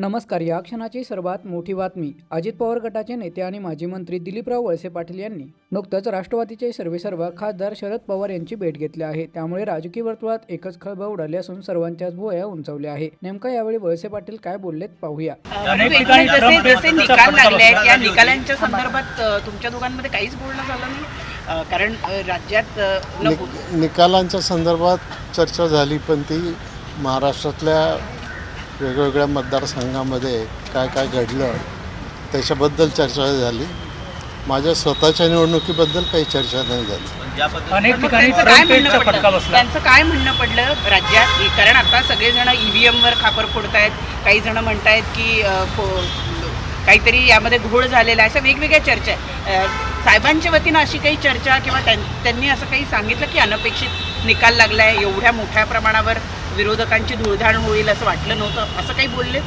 नमस्कार या क्षणाची सर्वात मोठी बातमी. अजित पवार गटाचे नेते आणि माजी मंत्री दिलीपराव वळसे पाटील यांनी नुकतंच राष्ट्रवादीचे सर्वेसर्वा खासदार शरद पवार यांची भेट घेतली आहे. त्यामुळे राजकीय वर्तुळात एकच खळबळ उडाली असून सर्वांच्याच भुवया उंचावल्या आहे. नेमका यावेळी वळसे पाटील काय बोललेत पाहूया. अनेक ठिकाणी जसे जसे निकाल लागले आहेत त्या निकालांच्या संदर्भात तुमच्या दोघांमध्ये काहीच बोलणं झालं नाही. कारण राज्यात निकालांच्या संदर्भात चर्चा झाली पण ती महाराष्ट्रातल्या वेगवेगळ्या मतदारसंघामध्ये काय काय घडलं त्याच्याबद्दल चर्चा झाली. माझ्या स्वतःच्या निवडणुकीबद्दल काही चर्चा नाही झाली. अनेक ठिकाणी त्यांचं काय म्हणणं पडलं? बसला. त्यांचं काय म्हणणं पडलं राज्यात? कारण आता सगळेजण ईव्हीएम वर खापर फोडतायत काही जण म्हणतायत की काहीतरी यामध्ये घोळ झालेला आहे. अशा वेगवेगळ्या चर्चा आहेत. साहेबांच्या वतीनं अशी काही चर्चा किंवा त्यां- त्यांनी असं काही सांगितलं की अनपेक्षित निकाल लागलाय एवढ्या मोठ्या प्रमाणावर? विरोधकांची धुळधाण होईल असं वाटलं नव्हतं. असं काही बोलले?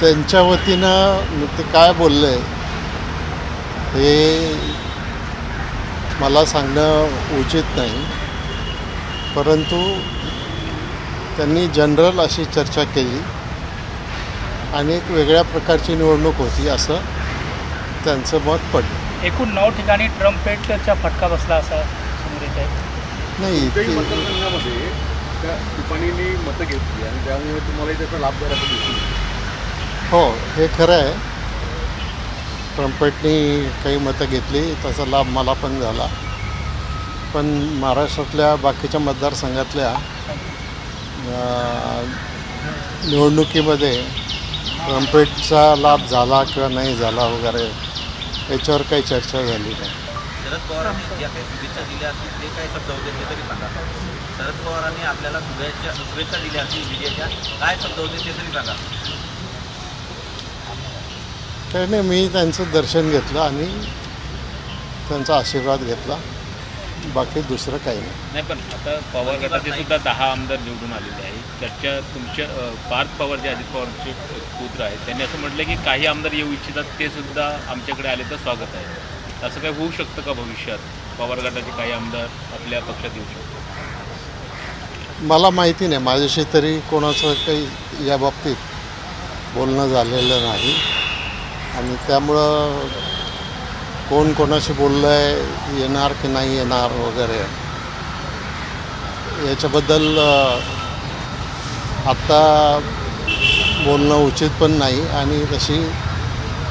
त्यांच्या वतीनं ते काय बोलले हे मला सांगणं उचित नाही. परंतु त्यांनी जनरल अशी चर्चा केली आणि एक वेगळ्या प्रकारची निवडणूक होती असं त्यांचं मत पडलं. एकूण नऊ ठिकाणी ट्रम्पेटचा फटका बसला असा नाही ती- मतदारसंघामध्ये त्या टिप्पणीने मतं घेतली आणि त्यामुळे तुम्हालाही त्याचा लाभ येतं. हो हे खरं आहे. ट्रम्पेटनी काही मतं घेतली त्याचा लाभ मला पण झाला. पण महाराष्ट्रातल्या बाकीच्या मतदारसंघातल्या निवडणुकीमध्ये ट्रम्पेटचा लाभ झाला किंवा नाही झाला वगैरे याच्यावर काही चर्चा झाली नाही. शरद पवारांनी ज्या काही शुभेच्छा दिल्या असतील ते काय शब्द होते ते तरी सांगा. शरद पवारांनी आपल्याला शुभेच्छा शुभेच्छा दिल्या असतील विजयाच्या काय शब्द होते ते तरी सांगा. काही नाही मी त्यांचं दर्शन घेतलं आणि त्यांचा आशीर्वाद घेतला. बाकी दुसरं काही नाही. नाही पण आता पवार गटाचे सुद्धा दहा आमदार निवडून आलेले आहेत. चर्चा तुमच्या अ, पार्थ पवार जे अजित पवारचे पुत्र आहेत त्यांनी असं म्हटलं की काही आमदार येऊ इच्छितात ते सुद्धा आमच्याकडे आले तर स्वागत आहे. असं काही होऊ शकतं का भविष्यात? पवार गटाचे काही आमदार आपल्या पक्षात येऊ शकतात. मला माहिती नाही. माझ्याशी तरी कोणाचं काही या बाबतीत बोलणं झालेलं नाही. आणि त्यामुळं कोण कोणाशी बोललं आहे येणार की नाही येणार वगैरे याच्याबद्दल आत्ता बोलणं उचित पण नाही. आणि तशी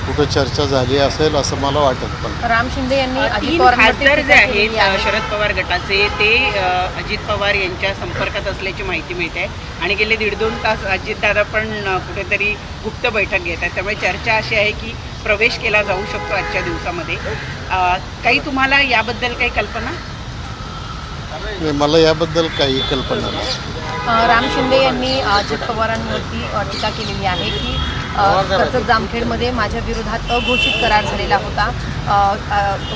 कुठं चर्चा झाली असेल असं मला वाटत पण. राम शिंदे यांनी अजित तीन पवारांवरती खासदार जे आहेत अ, आहे. शरद पवार गटाचे ते अ, अजित पवार यांच्या संपर्कात असल्याची माहिती मिळते आणि गेले दीड दोन तास अजितदादा पण अ, कुठेतरी गुप्त बैठक घेत आहेत. त्यामुळे चर्चा अशी आहे की प्रवेश केला जाऊ शकतो आजच्या दिवसामध्ये. अ, काही तुम्हाला याबद्दल काही कल्पना? नाही, मला याबद्दल काही कल्पना नाही. अ, राम शिंदे यांनी अजित पवारांवरती अ, टीका केलेली आहे की अ, जामखेडमध्ये माझ्या विरोधात अघोषित करार झालेला होता.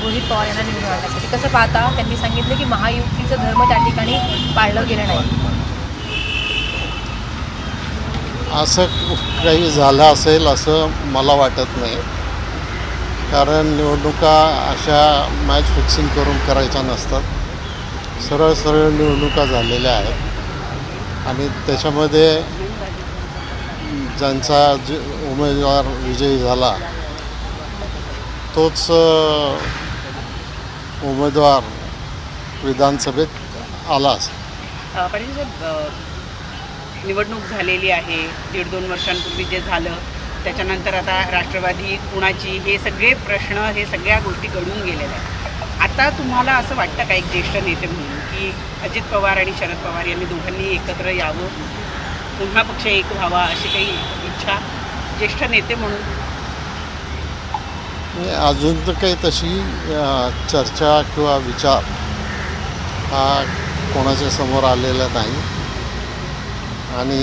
रोहित पवार यांना निवडून आणण्यासाठी कसं पाहता त्यांनी सांगितलं की महायुतीचं धर्म त्या ठिकाणी पाळलं गेलं नाही. असं काही झालं असेल असं मला वाटत नाही. कारण निवडणुका अशा मॅच फिक्सिंग करून करायच्या नसतात. सरळ सरळ निवडणुका झालेल्या आहेत. आणि त्याच्यामध्ये ज्यांचा जे उमेदवार विजयी झाला तोच उमेदवार विधानसभेत आला पाटील साहेब निवडणूक झालेली आहे दीड दोन वर्षांपूर्वी जे झालं त्याच्यानंतर आता राष्ट्रवादी कुणाची हे सगळे प्रश्न हे सगळ्या गोष्टी घडून गेलेल्या आहेत. आता तुम्हाला असं वाटतं का एक ज्येष्ठ नेते म्हणून की अजित पवार आणि शरद पवार यांनी दोघांनी एकत्र यावं? पुन्हा पक्ष एक व्हावा अशी काही इच्छा ज्येष्ठ नेते म्हणून. अजून तर काही तशी चर्चा किंवा विचार हा कोणाच्या समोर आलेला नाही. आणि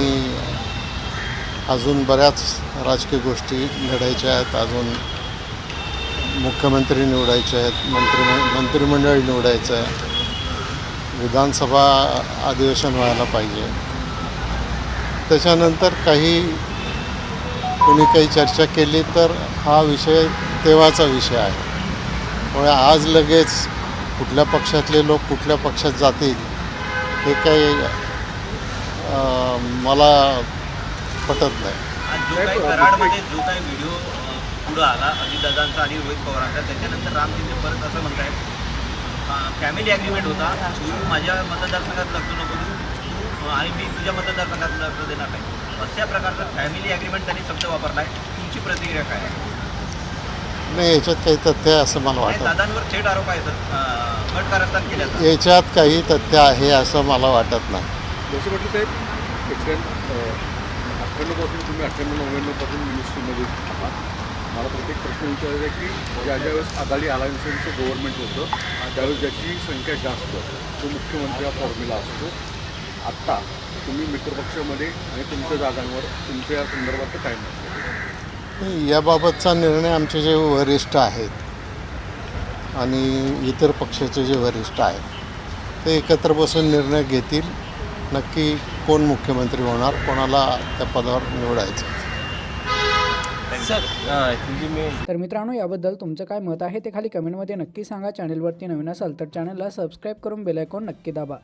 अजून बऱ्याच राजकीय गोष्टी घडायच्या आहेत. अजून मुख्यमंत्री निवडायचे आहेत मंत्री मंत्रिमंडळ निवडायचं आहे. विधानसभा अधिवेशन व्हायला पाहिजे. त्याच्यानंतर काही कोणी काही चर्चा केली तर हा विषय तेव्हाचा विषय आहे. त्यामुळे आज लगेच कुठल्या पक्षातले लोक कुठल्या पक्षात जातील हे काही मला पटत नाही. कराडमध्ये जो काही व्हिडिओ पुढं आला अजितदादांचा आणि रोहित पवारांचा त्याच्यानंतर राम शिंदे परत असं म्हणत आहे फॅमिली ॲग्रीमेंट होता. माझ्या मतदारसंघात लक्ष नको आणि मी तुझ्या मतदारसंघात लक्ष देणार नाही अशा प्रकारचा फॅमिली ॲग्रीमेंट त्यांनी शब्द वापरला आहे तुमची प्रतिक्रिया काय आहे? नाही याच्यात काही तथ्य आहे असं मला आणि वाटत दादांवर थेट आरोप आहेत अं, कट कारस्थान केल्याचा. याच्यात काही तथ्य आहे असं मला वाटत नाही. जसं म्हटलं साहेब एक्सटेंड अठ्ठ्याण्णवपासून तुम्ही अठ्ठ्याण्णव नव्याण्णवपासून मिनिस्ट्रीमध्ये आहात. मला प्रत्येक प्रश्न विचारायचा आहे की ज्या ज्यावेळेस आघाडी अलायन्सचं गव्हर्नमेंट होतं त्यावेळेस ज्याची संख्या जास्त तो मुख्यमंत्री हा फॉर्म्युला असतो. आत्ता तुम्ही मित्रपक्षामध्ये आणि तुमच्या जागांवर तुमच्या या संदर्भात काय मत? याबाबतचा निर्णय आमचे जे वरिष्ठ आहेत आणि इतर पक्षाचे जे वरिष्ठ आहेत ते एकत्र बसून निर्णय घेतील. नक्की कोण मुख्यमंत्री होणार कोणाला त्या पदावर निवडायचं तर मित्रांनो याबद्दल तुमचं काय मत आहे ते खाली कमेंटमध्ये नक्की सांगा. चॅनलवरती नवीन असाल तर चॅनलला सबस्क्राईब करून बेलायकॉन नक्की दाबा.